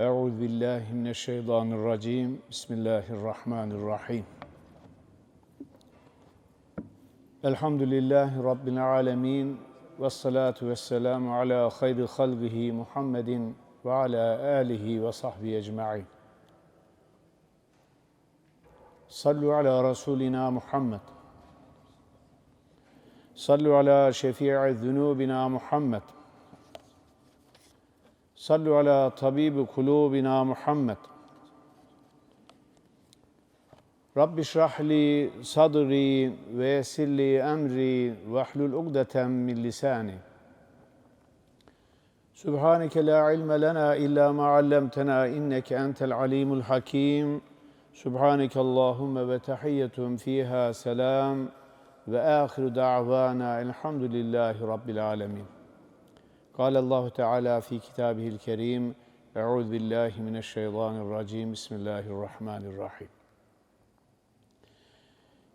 Euzu billahi mineşşeytanirracim. Bismillahirrahmanirrahim. Elhamdülillahi Rabbil alemin. Ve salatu ve selamu ala hayri halgihi Muhammedin ve ala alihi ve sahbihi ecma'in. Sallu ala Resulina Muhammed. Sallu ala şefii zunubina Muhammed. Sallu ala tabibi kulubina Muhammed. Rabbi şrah li sadri ve yessir li emri ve hlul ugdeten min lisani. Subhaneke la ilme lena illa ma allamtena inneke entel alimul hakim. Subhaneke Allahümme ve tahiyyetum fiha selam ve ahiru da'vana elhamdülillahi rabbil alemin. قال الله تعالى في كتابه الكريم أعوذ بالله من الشيطان الرجيم. بسم الله الرحمن الرحيم.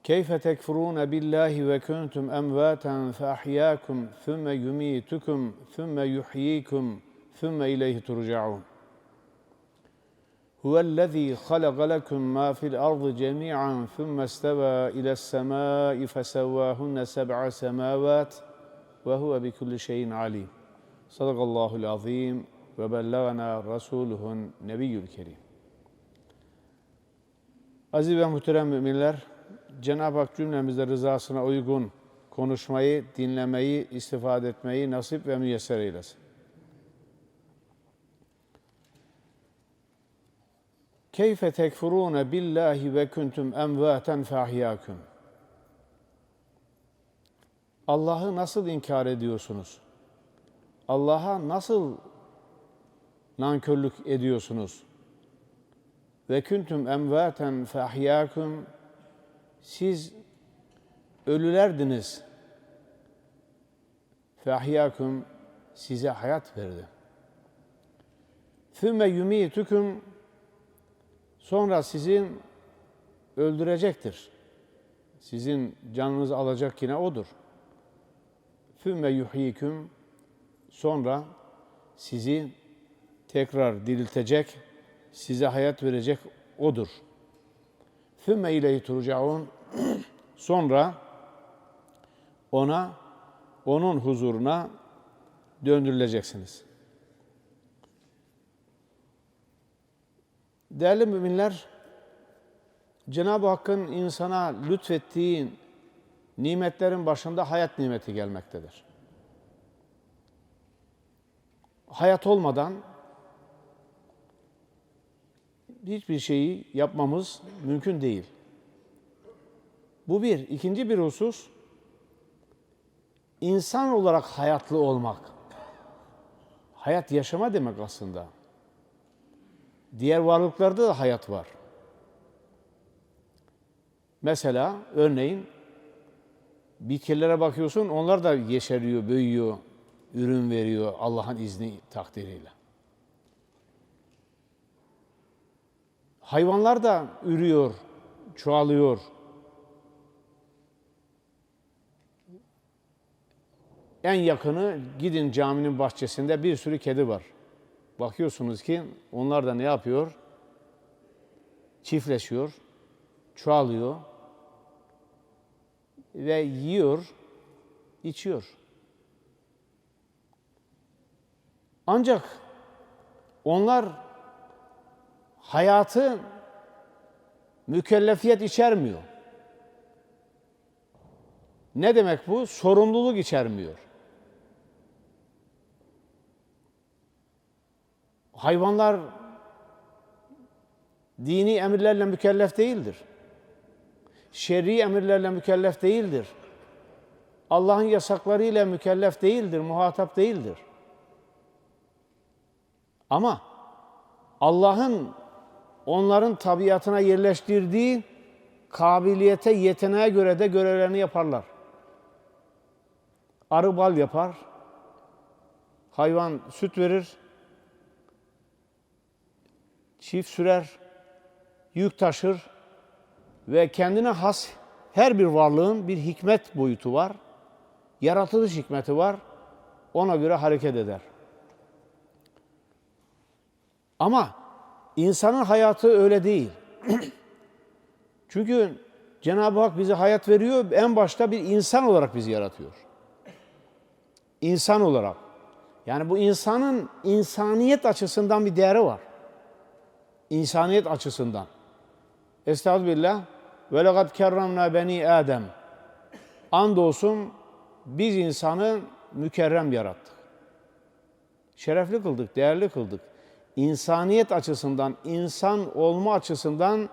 كيف تكفرون بالله وكنتم أمواتا فأحياكم ثم يميتكم ثم يحييكم ثم إليه ترجعون. هو الذي خلق لكم ما في الأرض جميعا ثم استوى إلى السماء فسواهن سبع سماوات وهو بكل شيء عليم. Sadakallahul azim ve bellagana rasuluhun nebiyyül kerim. Aziz ve muhterem müminler, Cenab-ı Hak cümlemizde rızasına uygun konuşmayı, dinlemeyi, istifade etmeyi nasip ve müyesser eylesin. Keyfe tekfurune billahi ve kuntum emvaten fahiyakum. Allah'ı nasıl inkar ediyorsunuz? Allah'a nasıl nankörlük ediyorsunuz? Ve küntüm emvaten fahyâküm siz ölülerdiniz. Fahyâküm size hayat verdi. Fümme yumîtüküm sonra sizin öldürecektir. Sizin canınızı alacak yine odur. Fümme yuhyîküm Sonra sizi tekrar diriltecek, size hayat verecek odur. Fümme ileyhi turcaun. Sonra ona, onun huzuruna döndürüleceksiniz. Değerli müminler, Cenab-ı Hakk'ın insana lütfettiği nimetlerin başında hayat nimeti gelmektedir. Hayat olmadan hiçbir şeyi yapmamız mümkün değil. Bu bir. İkinci bir husus, insan olarak hayatlı olmak. Hayat yaşama demek aslında. Diğer varlıklarda da hayat var. Mesela örneğin bitkilere bakıyorsun onlar da yeşeriyor, büyüyor, ürün veriyor Allah'ın izni takdiriyle. Hayvanlar da ürüyor, çoğalıyor. En yakını gidin caminin bahçesinde bir sürü kedi var. Bakıyorsunuz ki onlar da ne yapıyor? Çiftleşiyor, çoğalıyor ve yiyor, içiyor. Ancak onlar hayatı mükellefiyet içermiyor. Ne demek bu? Sorumluluk içermiyor. Hayvanlar dini emirlerle mükellef değildir. Şer'i emirlerle mükellef değildir. Allah'ın yasaklarıyla mükellef değildir, muhatap değildir. Ama Allah'ın onların tabiatına yerleştirdiği kabiliyete, yeteneğe göre de görevlerini yaparlar. Arı bal yapar, hayvan süt verir, çift sürer, yük taşır ve kendine has her bir varlığın bir hikmet boyutu var, yaratılış hikmeti var, ona göre hareket eder. Ama insanın hayatı öyle değil. Çünkü Cenab-ı Hak bize hayat veriyor. En başta bir insan olarak bizi yaratıyor. İnsan olarak. Yani bu insanın insaniyet açısından bir değeri var. İnsaniyet açısından. Estağfirullah. Ve lekad kerramna beni Adem. Andolsun biz insanı mükerrem yarattık. Şerefli kıldık, değerli kıldık. İnsaniyet açısından, insan olma açısından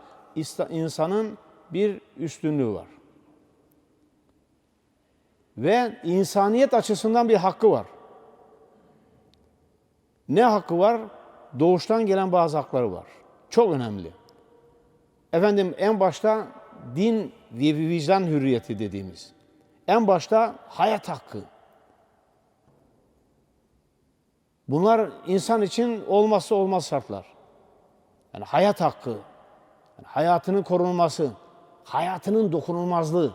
insanın bir üstünlüğü var. Ve insaniyet açısından bir hakkı var. Ne hakkı var? Doğuştan gelen bazı hakları var. Çok önemli. Efendim en başta din ve vicdan hürriyeti dediğimiz. En başta hayat hakkı. Bunlar insan için olmazsa olmaz şartlar. Yani hayat hakkı, yani hayatının korunması, hayatının dokunulmazlığı.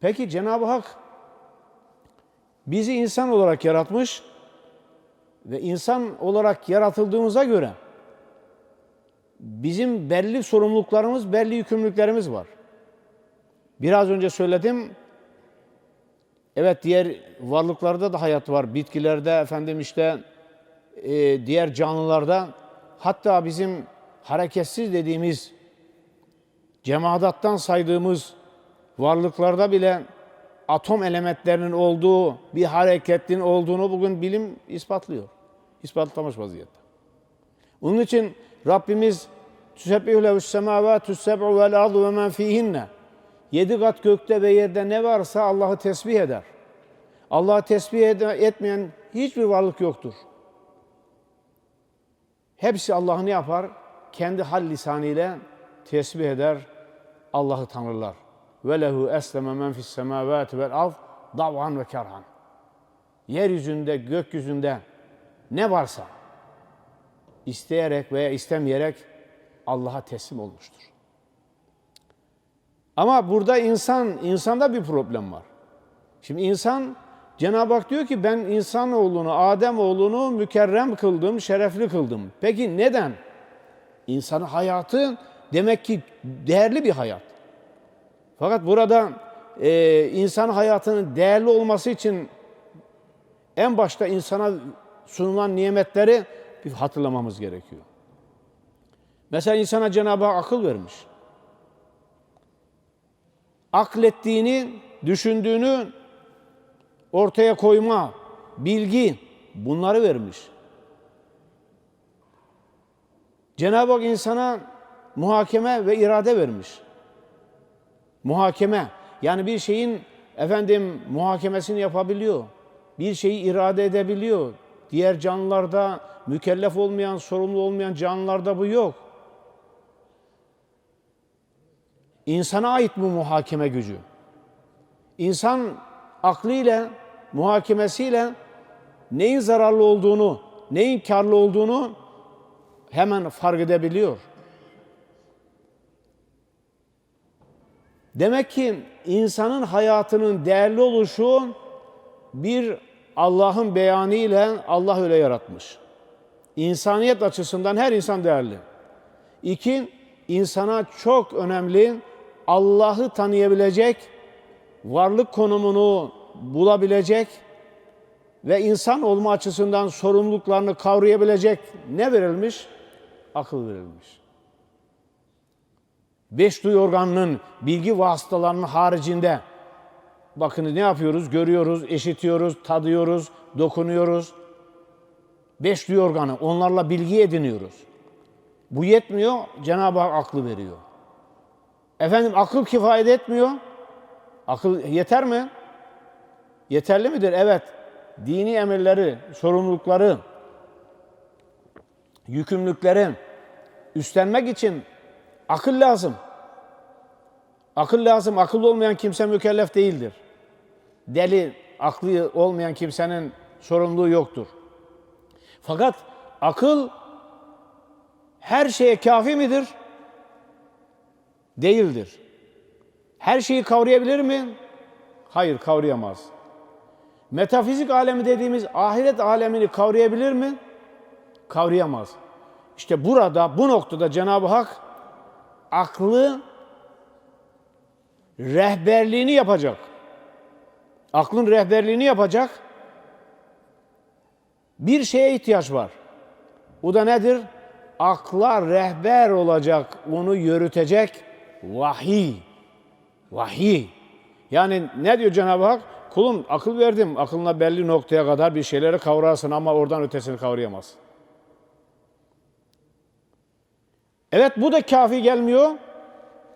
Peki Cenab-ı Hak bizi insan olarak yaratmış ve insan olarak yaratıldığımıza göre bizim belli sorumluluklarımız, belli yükümlülüklerimiz var. Biraz önce söyledim. Evet diğer varlıklarda da hayat var. Bitkilerde efendim işte e, diğer canlılarda hatta bizim hareketsiz dediğimiz cemadattan saydığımız varlıklarda bile atom elementlerinin olduğu bir hareketin olduğunu bugün bilim ispatlıyor. İspatlamış vaziyette. Onun için Rabbimiz Tüsebbihu lehus semavatu seb'u vel ardu ve men fihinne Yedi kat gökte ve yerde ne varsa Allah'ı tesbih eder. Allah'ı tesbih etmeyen hiçbir varlık yoktur. Hepsi Allah'ı ne yapar? Kendi hal lisanıyla tesbih eder, Allah'ı tanırlar. Ve lehu esleme men fis semavati vel ard dav'an ve kerhan. Yeryüzünde, gökyüzünde ne varsa isteyerek veya istemeyerek Allah'a teslim olmuştur. Ama burada insan, insanda bir problem var. Şimdi insan, Cenab-ı Hak diyor ki ben insanoğlunu, Adem oğlunu mükerrem kıldım, şerefli kıldım. Peki neden? İnsanın hayatı demek ki değerli bir hayat. Fakat burada e, insan hayatının değerli olması için en başta insana sunulan nimetleri bir hatırlamamız gerekiyor. Mesela insana Cenab-ı Hak akıl vermiş. Aklettiğini, düşündüğünü ortaya koyma, bilgi bunları vermiş. Cenab-ı Hak insana muhakeme ve irade vermiş. Muhakeme yani bir şeyin efendim muhakemesini yapabiliyor. Bir şeyi irade edebiliyor. Diğer canlılarda mükellef olmayan, sorumlu olmayan canlılarda bu yok. İnsana ait bu muhakeme gücü. İnsan aklıyla, muhakemesiyle neyin zararlı olduğunu, neyin karlı olduğunu hemen fark edebiliyor. Demek ki insanın hayatının değerli oluşu bir Allah'ın beyanı ile Allah öyle yaratmış. İnsaniyet açısından her insan değerli. İki, insana çok önemli Allah'ı tanıyabilecek, varlık konumunu bulabilecek ve insan olma açısından sorumluluklarını kavrayabilecek ne verilmiş? Akıl verilmiş. Beş duyu organının bilgi vasıtalarının haricinde bakın ne yapıyoruz? Görüyoruz, eşitiyoruz, tadıyoruz, dokunuyoruz. Beş duyu organı onlarla bilgi ediniyoruz. Bu yetmiyor, Cenab-ı Hak aklı veriyor. Efendim akıl kifayet etmiyor. Akıl yeter mi? Yeterli midir? Evet. Dini emirleri, sorumlulukları, yükümlülükleri üstlenmek için akıl lazım. Akıl lazım. Akıllı olmayan kimse mükellef değildir. Deli, aklı olmayan kimsenin sorumluluğu yoktur. Fakat akıl her şeye kafi midir? Değildir. Her şeyi kavrayabilir mi? Hayır, kavrayamaz. Metafizik alemi dediğimiz ahiret alemini kavrayabilir mi? kavrayamaz. İşte burada, bu noktada Cenab-ı Hak aklı rehberliğini yapacak. Aklın rehberliğini yapacak. Bir şeye ihtiyaç var. O da nedir? Akla rehber olacak, onu yürütecek vahiy. Vahiy. Yani ne diyor Cenab-ı Hak? Kulum akıl verdim. Aklına belli noktaya kadar bir şeyleri kavrarsın ama oradan ötesini kavrayamaz. Evet bu da kafi gelmiyor.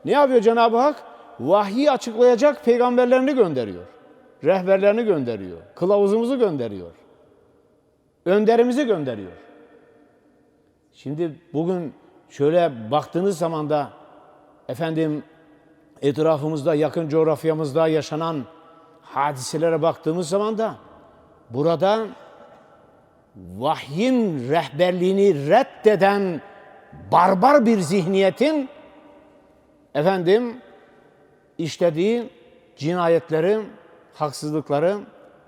Ne yapıyor Cenab-ı Hak? Vahyi açıklayacak peygamberlerini gönderiyor. Rehberlerini gönderiyor. Kılavuzumuzu gönderiyor. Önderimizi gönderiyor. Şimdi bugün şöyle baktığınız zaman da efendim etrafımızda, yakın coğrafyamızda yaşanan hadiselere baktığımız zaman da burada vahyin rehberliğini reddeden barbar bir zihniyetin efendim işlediği cinayetleri, haksızlıkları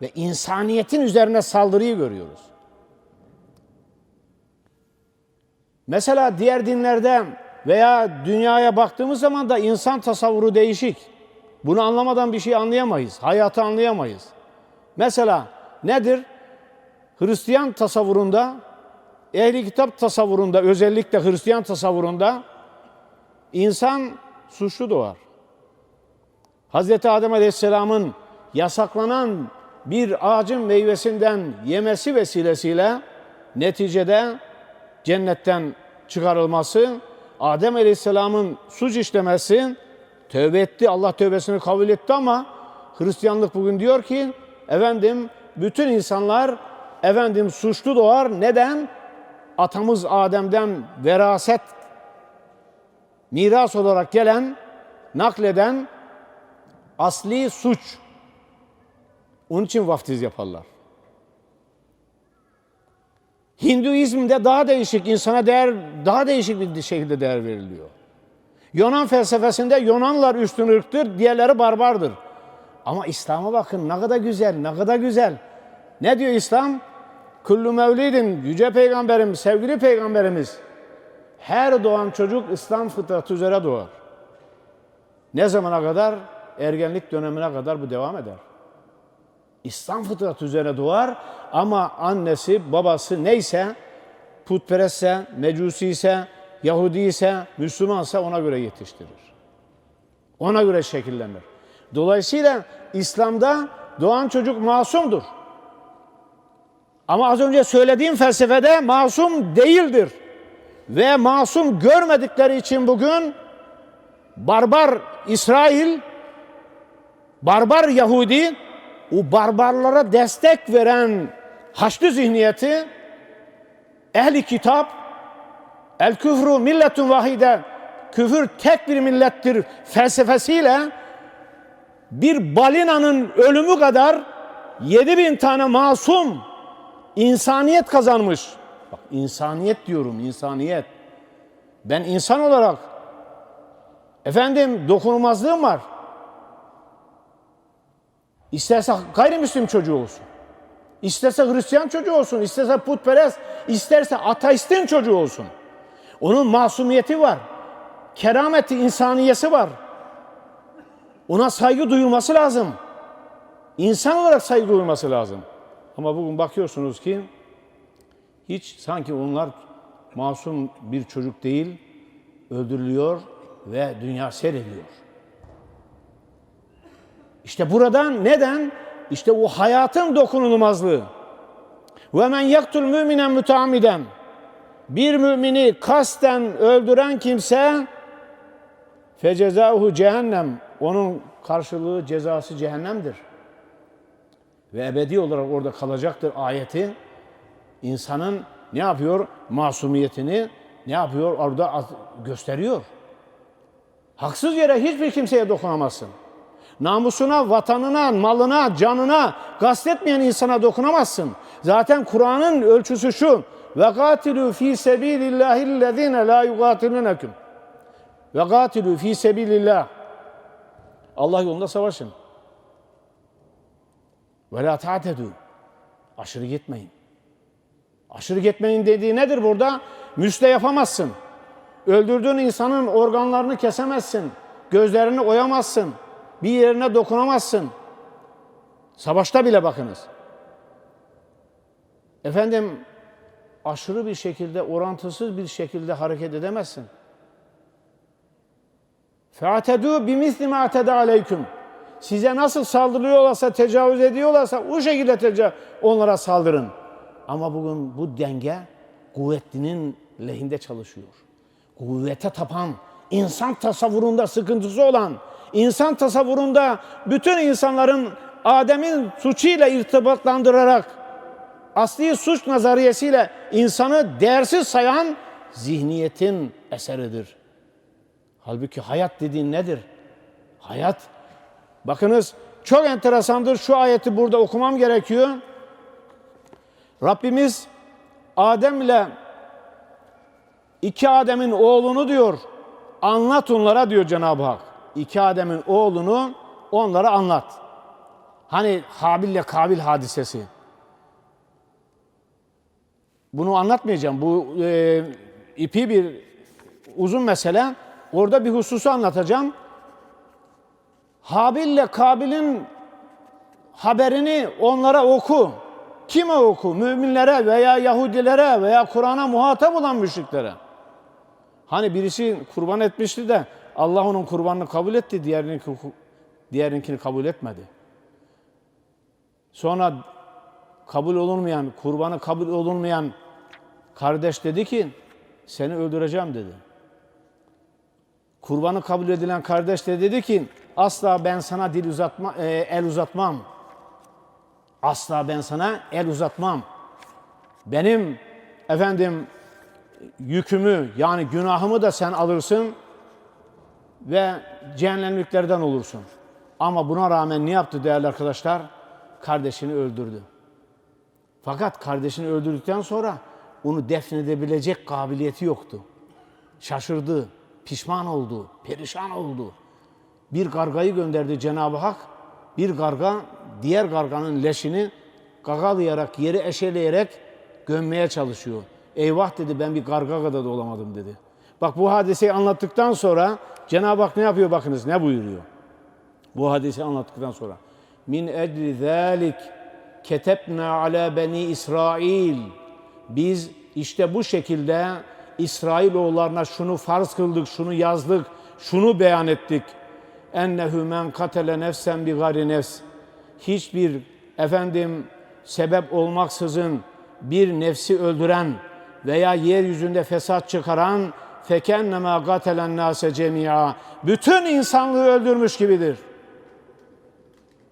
ve insaniyetin üzerine saldırıyı görüyoruz. Mesela diğer dinlerde veya dünyaya baktığımız zaman da insan tasavvuru değişik. Bunu anlamadan bir şey anlayamayız. Hayatı anlayamayız. Mesela nedir? Hristiyan tasavvurunda, ehli kitap tasavvurunda, özellikle Hristiyan tasavvurunda insan suçlu doğar. Hz. Adem Aleyhisselam'ın yasaklanan bir ağacın meyvesinden yemesi vesilesiyle neticede cennetten çıkarılması, Adem Aleyhisselam'ın suç işlemesi, tövbe etti, Allah tövbesini kabul etti ama Hristiyanlık bugün diyor ki, efendim bütün insanlar efendim suçlu doğar. Neden? Atamız Adem'den veraset miras olarak gelen, nakleden asli suç. Onun için vaftiz yaparlar. Hinduizmde daha değişik, insana değer daha değişik bir şekilde değer veriliyor. Yunan felsefesinde Yunanlar üstün ırktır, diğerleri barbardır. Ama İslam'a bakın ne kadar güzel, ne kadar güzel. Ne diyor İslam? Kullu mevlidin, yüce peygamberim, sevgili peygamberimiz. Her doğan çocuk İslam fıtratı üzere doğar. Ne zamana kadar? Ergenlik dönemine kadar bu devam eder. İslam fıtratı üzerine doğar ama annesi, babası neyse, putperestse, mecusi ise, Yahudi ise, Müslümansa ona göre yetiştirir. Ona göre şekillenir. Dolayısıyla İslam'da doğan çocuk masumdur. Ama az önce söylediğim felsefede masum değildir. Ve masum görmedikleri için bugün barbar İsrail, barbar Yahudi, o barbarlara destek veren Haçlı zihniyeti, ehli kitap, el küfru milletun vahide, küfür tek bir millettir felsefesiyle bir balinanın ölümü kadar 7 bin tane masum insaniyet kazanmış. Bak insaniyet diyorum, insaniyet. Ben insan olarak efendim dokunulmazlığım var. İsterse gayrimüslim çocuğu olsun. İsterse Hristiyan çocuğu olsun, isterse putperest, isterse ateistin çocuğu olsun. Onun masumiyeti var. Kerameti, insaniyesi var. Ona saygı duyulması lazım. İnsan olarak saygı duyulması lazım. Ama bugün bakıyorsunuz ki hiç sanki onlar masum bir çocuk değil, öldürülüyor ve dünya seyrediyor. İşte buradan neden? İşte o hayatın dokunulmazlığı. Ve men yaktul müminen müteamiden. Bir mümini kasten öldüren kimse fecezahu cehennem. Onun karşılığı cezası cehennemdir. Ve ebedi olarak orada kalacaktır ayeti. insanın ne yapıyor? Masumiyetini ne yapıyor? Orada gösteriyor. Haksız yere hiçbir kimseye dokunamazsın. Namusuna, vatanına, malına, canına kastetmeyen insana dokunamazsın. Zaten Kur'an'ın ölçüsü şu. Ve katilu fi sebilillahillezine la yugatilunekum. Ve katilu fi sebilillah. Allah yolunda savaşın. Ve la ta'tedu. Aşırı gitmeyin. Aşırı gitmenin dediği nedir burada? Müste yapamazsın. Öldürdüğün insanın organlarını kesemezsin. Gözlerini oyamazsın Bir yerine dokunamazsın. Savaşta bile bakınız. Efendim aşırı bir şekilde, orantısız bir şekilde hareket edemezsin. فَاَتَدُوا بِمِثْلِ مَا اَتَدَ عَلَيْكُمْ Size nasıl saldırıyorlarsa, tecavüz ediyorlarsa o şekilde teca- onlara saldırın. Ama bugün bu denge kuvvetlinin lehinde çalışıyor. Kuvvete tapan, insan tasavvurunda sıkıntısı olan, insan tasavvurunda bütün insanların Adem'in suçuyla irtibatlandırarak asli suç nazariyesiyle insanı değersiz sayan zihniyetin eseridir. Halbuki hayat dediğin nedir? Hayat, bakınız çok enteresandır. Şu ayeti burada okumam gerekiyor. Rabbimiz Adem ile iki Adem'in oğlunu diyor, anlat onlara diyor Cenab-ı Hak. İki Adem'in oğlunu onlara anlat. Hani Habil ile Kabil hadisesi. Bunu anlatmayacağım. Bu e, ipi bir uzun mesele. Orada bir hususu anlatacağım. Habil ile Kabil'in haberini onlara oku. Kime oku? Müminlere veya Yahudilere veya Kur'an'a muhatap olan müşriklere. Hani birisi kurban etmişti de Allah onun kurbanını kabul etti, diğerininki, diğerinkini kabul etmedi. Sonra kabul olunmayan, kurbanı kabul olunmayan kardeş dedi ki seni öldüreceğim dedi. Kurbanı kabul edilen kardeş de dedi ki asla ben sana dil uzatma, e, el uzatmam. Asla ben sana el uzatmam. Benim efendim yükümü yani günahımı da sen alırsın ve cehennemliklerden olursun. Ama buna rağmen ne yaptı değerli arkadaşlar? Kardeşini öldürdü. Fakat kardeşini öldürdükten sonra onu defnedebilecek kabiliyeti yoktu. Şaşırdı, pişman oldu, perişan oldu. Bir kargayı gönderdi Cenab-ı Hak. Bir karga diğer karganın leşini gagalayarak, yeri eşeleyerek gömmeye çalışıyor. Eyvah dedi ben bir karga kadar da olamadım dedi. Bak bu hadiseyi anlattıktan sonra Cenab-ı Hak ne yapıyor bakınız ne buyuruyor. Bu hadiseyi anlattıktan sonra. Min ecli zalik ketebna ala beni İsrail. Biz işte bu şekilde İsrailoğullarına şunu farz kıldık, şunu yazdık, şunu beyan ettik. Ennehu men katele nefsen bi gari nefs. Hiçbir efendim sebep olmaksızın bir nefsi öldüren veya yeryüzünde fesat çıkaran fekennema gatelen nase cemia. Bütün insanlığı öldürmüş gibidir.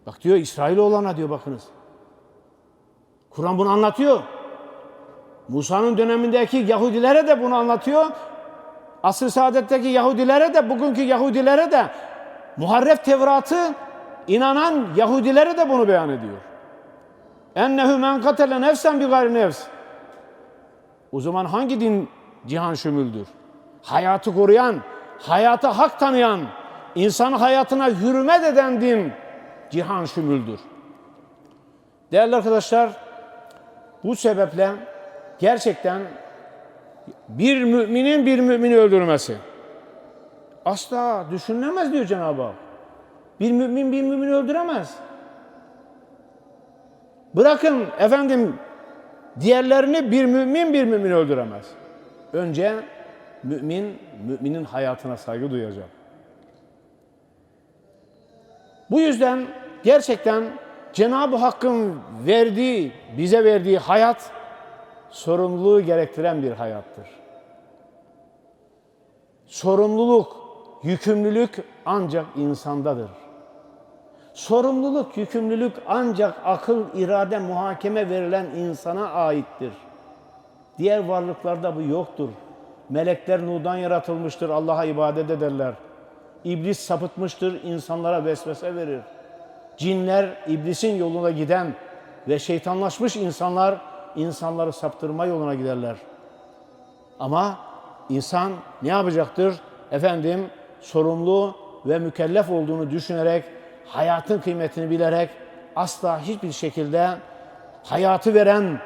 Bak diyor İsrailoğullarına diyor bakınız. Kur'an bunu anlatıyor. Musa'nın dönemindeki Yahudilere de bunu anlatıyor. Asr-ı Saadet'teki Yahudilere de, bugünkü Yahudilere de, Muharref Tevrat'ı inanan Yahudilere de bunu beyan ediyor. Ennehu men katele nefsen bi gayri nefs. O zaman hangi din cihan şümüldür? Hayatı koruyan, hayata hak tanıyan, insan hayatına hürmet eden din cihan şümüldür. Değerli arkadaşlar, bu sebeple gerçekten bir müminin bir mümini öldürmesi asla düşünülemez diyor Cenab-ı Hak. Bir mümin bir mümini öldüremez. Bırakın efendim diğerlerini bir mümin bir mümini öldüremez. Önce mümin müminin hayatına saygı duyacak. Bu yüzden gerçekten Cenab-ı Hakk'ın verdiği, bize verdiği hayat sorumluluğu gerektiren bir hayattır. Sorumluluk, yükümlülük ancak insandadır. Sorumluluk, yükümlülük ancak akıl, irade, muhakeme verilen insana aittir. Diğer varlıklarda bu yoktur. Melekler nurdan yaratılmıştır, Allah'a ibadet ederler. İblis sapıtmıştır, insanlara vesvese verir. Cinler, iblisin yoluna giden ve şeytanlaşmış insanlar, insanları saptırma yoluna giderler. Ama insan ne yapacaktır? Efendim sorumlu ve mükellef olduğunu düşünerek, hayatın kıymetini bilerek asla hiçbir şekilde hayatı veren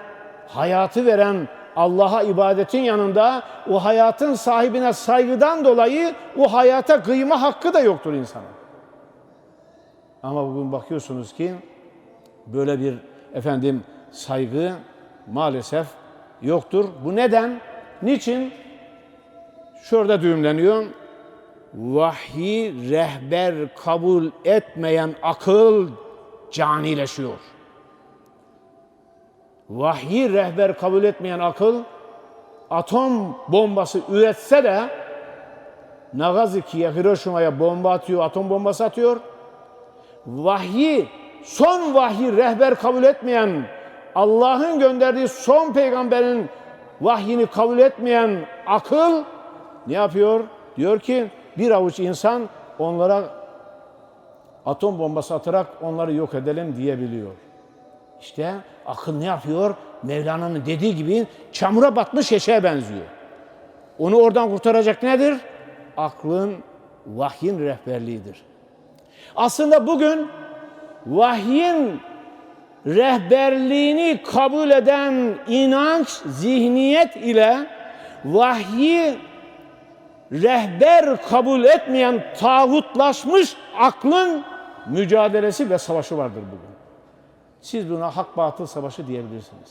hayatı veren Allah'a ibadetin yanında o hayatın sahibine saygıdan dolayı o hayata kıyma hakkı da yoktur insanın. Ama bugün bakıyorsunuz ki böyle bir efendim saygı maalesef yoktur. Bu neden? Niçin? Şurada düğümleniyor. Vahyi rehber kabul etmeyen akıl canileşiyor. Vahyi rehber kabul etmeyen akıl atom bombası üretse de Nagasaki'ye, Hiroşima'ya bomba atıyor, atom bombası atıyor. Vahyi, son vahyi rehber kabul etmeyen, Allah'ın gönderdiği son peygamberin vahyini kabul etmeyen akıl ne yapıyor? Diyor ki bir avuç insan onlara atom bombası atarak onları yok edelim diyebiliyor. İşte akıl ne yapıyor? Mevlana'nın dediği gibi çamura batmış eşeğe benziyor. Onu oradan kurtaracak nedir? Aklın, vahyin rehberliğidir. Aslında bugün vahyin rehberliğini kabul eden inanç, zihniyet ile vahyi rehber kabul etmeyen tağutlaşmış aklın mücadelesi ve savaşı vardır bugün. Siz buna hak batıl savaşı diyebilirsiniz.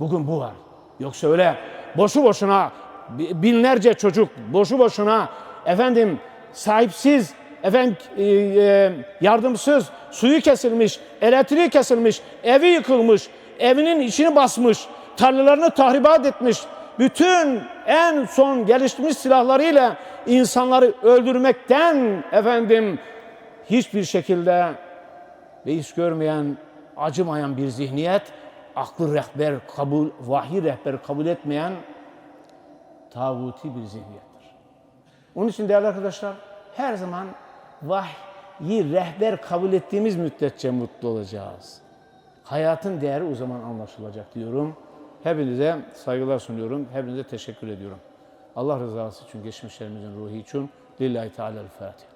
Bugün bu var. Yoksa öyle boşu boşuna binlerce çocuk boşu boşuna efendim sahipsiz efendim e, e, yardımsız suyu kesilmiş, elektriği kesilmiş, evi yıkılmış, evinin içini basmış, tarlalarını tahribat etmiş. Bütün en son gelişmiş silahlarıyla insanları öldürmekten efendim hiçbir şekilde ve hiç görmeyen, acımayan bir zihniyet, aklı rehber kabul, vahiy rehber kabul etmeyen tağuti bir zihniyettir. Onun için değerli arkadaşlar, her zaman vahyi rehber kabul ettiğimiz müddetçe mutlu olacağız. Hayatın değeri o zaman anlaşılacak diyorum. Hepinize saygılar sunuyorum. Hepinize teşekkür ediyorum. Allah rızası için, geçmişlerimizin ruhu için. Lillahi Teala'l-Fatiha.